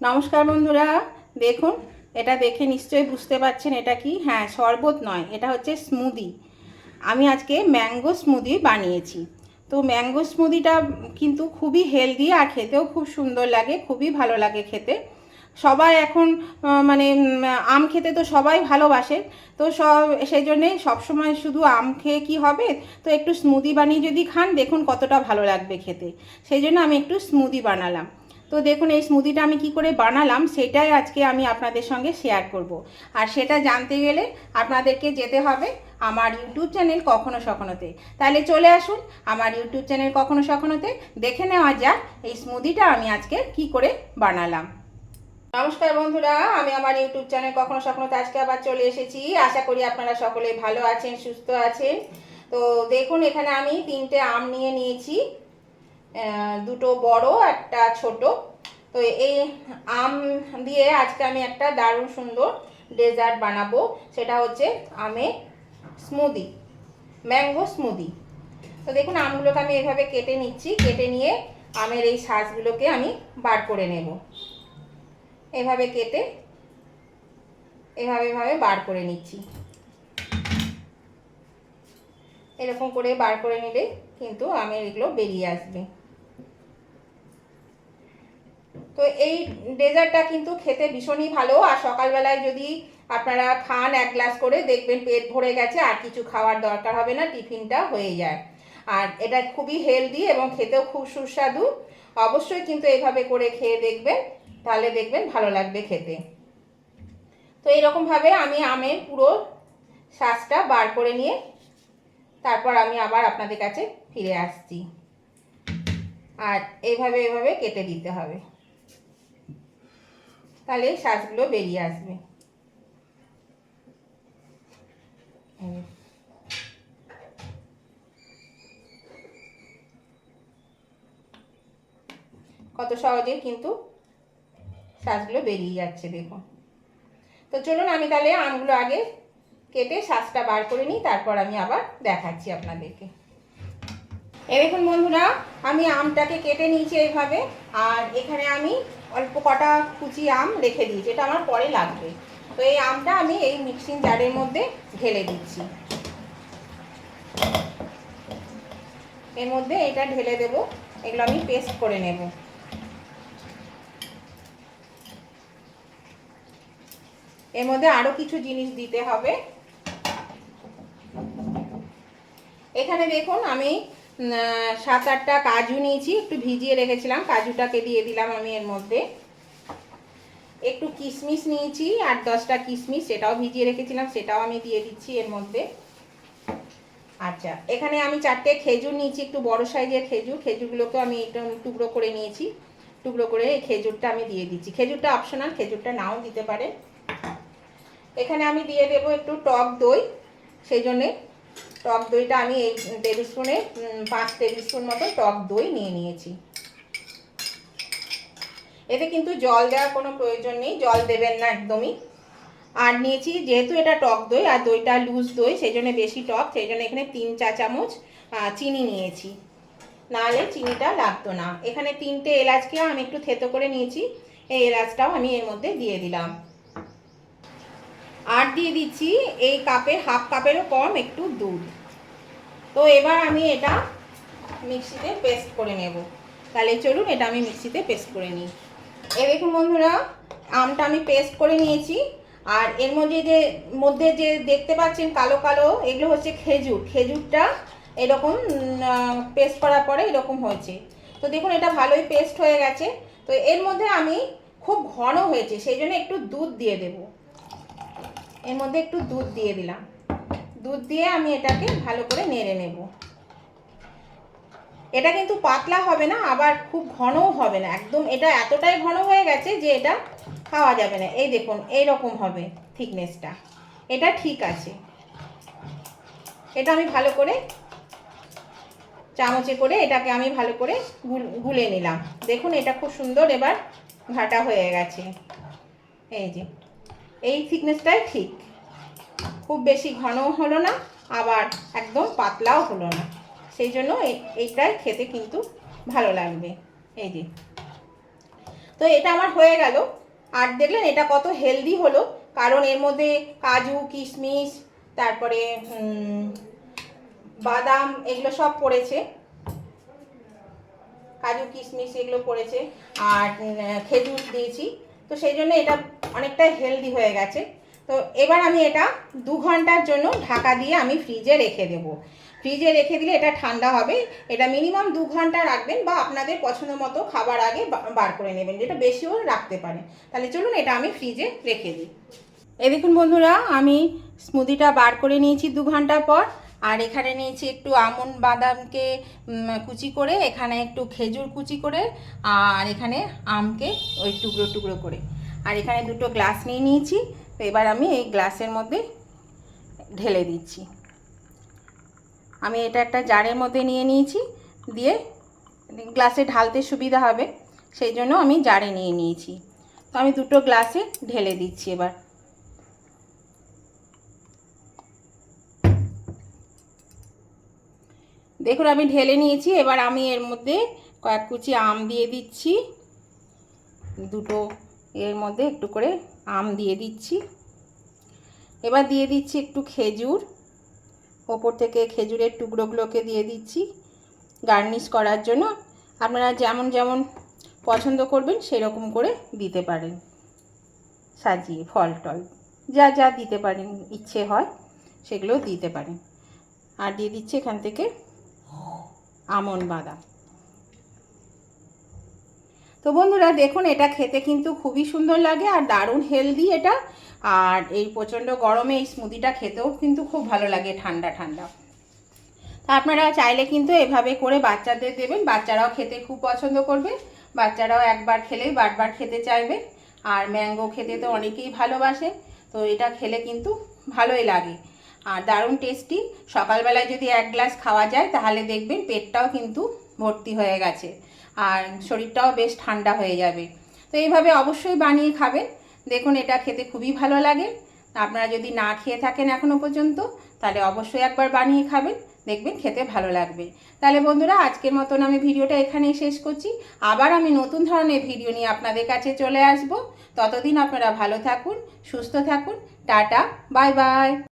নমস্কার বন্ধুরা, দেখুন, এটা দেখে নিশ্চয়ই বুঝতে পারছেন এটা কি? হ্যাঁ শরবত নয়, এটা হচ্ছে স্মুদি আমি আজকে ম্যাঙ্গো স্মুদি বানিয়েছি। তো ম্যাঙ্গো স্মুদিটা কিন্তু খুবই হেলদি আর খেতেও খুব সুন্দর লাগে, খুবই ভালো লাগে খেতে। সবাই এখন মানে আম খেতে তো সবাই ভালোবাসে। তো সব সেই জন্যে সবসময় শুধু আম খেয়ে কি হবে? তো একটু স্মুদি বানিয়ে যদি খান, দেখুন কতটা ভালো লাগবে খেতে। সেই জন্য আমি একটু স্মুদি বানালাম। তো দেখুন, এই স্মুদিটা আমি কি করে বানালাম, সেটাই আজকে আমি আপনাদের সঙ্গে শেয়ার করব। আর সেটা জানতে গেলে আপনাদেরকে যেতে হবে আমার ইউটিউব চ্যানেল কখনো সখনোতে। তাহলে চলে আসুন আমার ইউটিউব চ্যানেল কখনো সখনোতে, দেখে নেওয়া যাক এই স্মুদিটা আমি আজকে কি করে বানালাম। নমস্কার বন্ধুরা, আমি আমার ইউটিউব চ্যানেল কখনো সখনোতে আজকে আবার চলে এসেছি। আশা করি আপনারা সকলে ভালো আছেন, সুস্থ আছেন। তো দেখুন, এখানে আমি তিনটে আম নিয়ে নিয়েছি। দুটো বড়, একটা ছোট। তো এই আম দিয়ে আজকে আমি একটা দারুণ সুন্দর ডেজার্ট বানাবো। সেটা হচ্ছে আমে স্মুদি, ম্যাঙ্গো স্মুদি। তো দেখুন, আমগুলোকে আমি এভাবে কেটে নিচ্ছি। কেটে নিয়ে আমের এই শাঁসগুলোকে আমি বার করে নেব। এভাবে কেটে, এভাবে এভাবে বার করে নিচ্ছি। এরকম করে বার করে নিলে কিন্তু আমের এগুলো বেরিয়ে আসবে। তো এই ডেজার্টটা কিন্তু খেতে ভীষণই ভালো। আর সকালবেলায় যদি আপনারা খান এক গ্লাস করে, দেখবেন পেট ভরে গেছে, আর কিছু খাওয়ার দরকার হবে না, টিফিনটা হয়ে যায়। আর এটা খুবই হেলদি এবং খেতেও খুব সুস্বাদু। অবশ্যই কিন্তু এইভাবে করে খেয়ে দেখবেন, তাহলে দেখবেন ভালো লাগবে খেতে। তো এইরকমভাবে আমি আমের পুরো শ্বাসটা বার করে নিয়ে, তারপর আমি আবার আপনাদের কাছে ফিরে আসছি। আর এইভাবে এইভাবে কেটে দিতে হবে। তাহলে শ্বাসগুলো বেরিয়ে আসবে। কত সহজে কিন্তু শ্বাসগুলো বেরিয়ে যাচ্ছে দেখুন তো চলুন আমি তাহলে আমগুলো আগে কেটে শ্বাসটা বার করে নিই, তারপর আমি আবার দেখাচ্ছি আপনাদেরকে এ দেখুন বন্ধুরা, আমি আমটাকে কেটে নিয়েছি এইভাবে, আর এখানে আমি অল্প কটা কুচি আম রেখে দিয়েছি এটা আমার পরে লাগবে। তো এই আমটা আমি এই মিক্সিং জারের মধ্যে ঢেলে দিচ্ছি। এর মধ্যে এটা ঢেলে দেব, এগুলো আমি পেস্ট করে নেব। এর মধ্যে আরও কিছু জিনিস দিতে হবে। এখানে দেখুন, আমি সাত আটটা কাজু নিয়েছি, একটু ভিজিয়ে রেখেছিলাম, কাজুটাকে দিয়ে দিলাম আমি এর মধ্যে। একটু কিশমিশ নিয়েছি আর দশটা কিশমিশ, সেটাও ভিজিয়ে রেখেছিলাম, সেটাও আমি দিয়ে দিচ্ছি এর মধ্যে। আচ্ছা এখানে আমি চারটে খেজুর নিয়েছি, একটু বড় সাইজের খেজুর, খেজুরগুলোকে আমি একটু টুকরো করে নিয়েছি। টুকরো করে এই খেজুরটা আমি দিয়ে দিচ্ছি। খেজুরটা অপশনাল খেজুরটা নাও দিতে পারে। এখানে আমি দিয়ে দেবো একটু টক দই, সেই জন্যে টক দইটা আমি এই টেবিল স্পুনে পাঁচ টেবিল স্পুন মতো টক দই নিয়ে নিয়েছি। এতে কিন্তু জল দেওয়ার কোনো প্রয়োজন নেই, জল দেবেন না একদমই। আর নিয়েছি যেহেতু এটা টক দই, আর দইটা লুজ দই, সেই জন্য বেশি টক, সেই জন্য এখানে তিন চা চামচ চিনি নিয়েছি। নাহলে চিনিটা লাগতো না। এখানে তিনটে এলাচকে আমি একটু থেতো করে নিয়েছি, এই এলাচটাও আমি এর মধ্যে দিয়ে দিলাম। আর দিয়ে দিচ্ছি এই কাপের, হাফ কাপেরও কম একটু দুধ। তো এবার আমি এটা মিক্সিতে পেস্ট করে নেব। তাহলে চলুন এটা আমি মিক্সিতে পেস্ট করে নিই। এ দেখুন বন্ধুরা, আমটা আমি পেস্ট করে নিয়েছি। আর এর মধ্যে যে মধ্যে যে দেখতে পাচ্ছেন কালো কালো, এগুলো হচ্ছে খেজুর। খেজুরটা এরকম পেস্ট করার পরে এরকম হয়েছে। তো দেখুন এটা ভালোই পেস্ট হয়ে গেছে। তো এর মধ্যে আমি খুব ঘন হয়েছে, সেই জন্য একটু দুধ দিয়ে দেবো। এর মধ্যে একটু দুধ দিয়ে দিলাম। দুধ দিয়ে আমি এটাকে ভালো করে নেড়ে নেব। এটা কিন্তু পাতলা হবে না, আবার খুব ঘনও হবে না। একদম এটা এতটাই ঘন হয়ে গেছে যে এটা খাওয়া যাবে না। এই দেখুন, এই রকম হবে থিকনেসটা। এটা ঠিক আছে। এটা আমি ভালো করে চামচে করে এটাকে আমি ভালো করে গুলে নিলাম। দেখুন, এটা খুব সুন্দর এবার ঘাটা হয়ে গেছে। এই যে এই থিকনেসটাই ঠিক। খুব বেশি ঘনও হলো না, আবার একদম পাতলাও হলো না। সেই জন্য এই- এইটাই খেতে কিন্তু ভালো লাগবে। এই যে। তো এটা আমার হয়ে গেল। আর দেখলেন এটা কত হেলদি হলো, কারণ এর মধ্যে কাজু, কিশমিশ, তারপরে বাদাম এগুলো সব পড়েছে। কাজু, কিশমিশ এগুলো পড়েছে। আর খেজুর দিয়েছি। তো সেই জন্য এটা অনেকটা হেলদি হয়ে গেছে। তো এবার আমি এটা দু ঘণ্টার জন্য ঢাকা দিয়ে আমি ফ্রিজে রেখে দেব। ফ্রিজে রেখে দিলে এটা ঠান্ডা হবে। এটা মিনিমাম দু ঘণ্টা রাখবেন বা আপনাদের পছন্দ মতো খাবার আগে বার করে নেবেন, যেটা বেশিও রাখতে পারেন। তাহলে চলুন এটা আমি ফ্রিজে রেখে দিই। এ দেখুন বন্ধুরা, আমি স্মুদিটা বার করে নিয়েছি দু ঘণ্টা পর। আর এখানে নিয়েছি একটু আমন্ড বাদামকে কুচি করে, এখানে একটু খেজুর কুচি করে, আর এখানে আমকে ওই টুকরো টুকরো করে। আর এখানে দুটো গ্লাস নিয়ে নিয়েছি, তো এবার আমি এই গ্লাসের মধ্যে ঢেলে দিচ্ছি। আমি এটা একটা জারের মধ্যে নিয়ে নিয়েছি, দিয়ে গ্লাসে ঢালতে সুবিধা হবে, সেই জন্য আমি জারে নিয়ে নিয়েছি। তো আমি দুটো গ্লাসে ঢেলে দিচ্ছি এবার। দেখুন, আমি ঢেলে নিয়েছি, এবার আমি এর মধ্যে কয়েক কুচি আম দিয়ে দিচ্ছি। দুটো এর মধ্যে একটু করে আম দিয়ে দিচ্ছি। এবার দিয়ে দিচ্ছি একটু খেজুর। ওপর থেকে খেজুরের টুকরোগুলোকে দিয়ে দিচ্ছি গার্নিশ করার জন্য। আপনারা যেমন যেমন পছন্দ করবেন, সেরকম করে দিতে পারেন। সাজিয়ে, ফল টল, যা যা দিতে পারেন, ইচ্ছে হয়, সেগুলো দিতে পারেন। আর দিয়ে দিচ্ছি এখান থেকে আমন বাদাম তো বন্ধুরা, দেখুন, এটা খেতে কিন্তু খুবই সুন্দর লাগে আর দারুণ হেলদি এটা। আর এই প্রচণ্ড গরমে এই স্মুদিটা খেতেও কিন্তু খুব ভালো লাগে ঠান্ডা ঠান্ডা। তা আপনারা চাইলে কিন্তু এভাবে করে বাচ্চাদের দেবেন। বাচ্চারাও খেতে খুব পছন্দ করবে। বাচ্চারাও একবার খেলেই বারবার খেতে চাইবে। আর ম্যাঙ্গো খেতে তো অনেকেই ভালোবাসে। তো এটা খেলে কিন্তু ভালোই লাগে। আর দারুণ টেস্টি সকালবেলায় যদি এক গ্লাস খাওয়া যায়, তাহলে দেখবেন পেটটাও কিন্তু ভর্তি হয়ে গেছে আর শরীরটাও বেশ ঠান্ডা হয়ে যাবে। তো এইভাবে অবশ্যই বানিয়ে খাবেন। দেখুন, এটা খেতে খুবই ভালো লাগে। আপনারা যদি না খেয়ে থাকেন এখনও পর্যন্ত, তাহলে অবশ্যই একবার বানিয়ে খাবেন। দেখবেন খেতে ভালো লাগবে। তাহলে বন্ধুরা, আজকের মতন আমি ভিডিওটা এখানেই শেষ করছি। আবার আমি নতুন ধরনের ভিডিও নিয়ে আপনাদের কাছে চলে আসব। ততদিন আপনারা ভালো থাকুন, সুস্থ থাকুন। Tata, bye bye.